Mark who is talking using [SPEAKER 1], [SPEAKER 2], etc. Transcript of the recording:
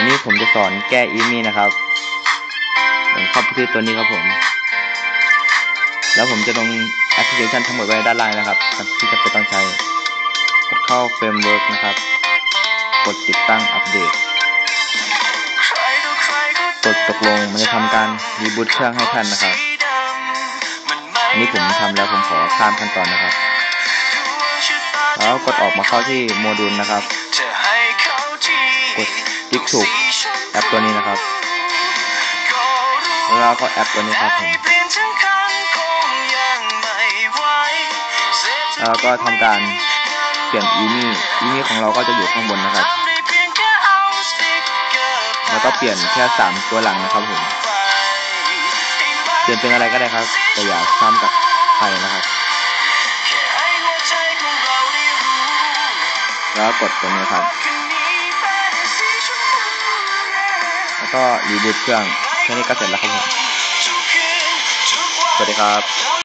[SPEAKER 1] วันนี้ผมจะสอนแก้อีมี่นะครับผมเข้าไปที่ตัวนี้ครับผม แล้วผมจะลงแอปพลิเคชันทั้งหมดไว้ด้านล่างนะครับ ที่จะไปต้องใช้กดเข้าเฟรมเวิร์กนะครับ กดติดตั้งอัปเดต กดตกลงมันจะทำการรีบูตเครื่องให้ท่านนะครับอันนี้ผมทำแล้วผมขอข้ามขั้นตอนนะครับ แล้วกดออกมาเข้าที่โมดูลนะครับ คลิกถูกแอปตัวนี้นะครับแล้วก็แอปตัวนี้ครับผมแล้วก็ทำการเปลี่ยนอีมี่อีมี่ของเราก็จะอยู่ข้างบนนะครับ แล้วก็เปลี่ยนแค่สามตัวหลังนะครับผม เปลี่ยนเป็นอะไรก็ได้ครับ แต่อย่าซ้ำกับใครนะครับ แล้วกดตัวนี้ครับ แล้วก็รีบูทเครื่องแค่นี้ก็เสร็จแล้วครับผมสวัสดีครับ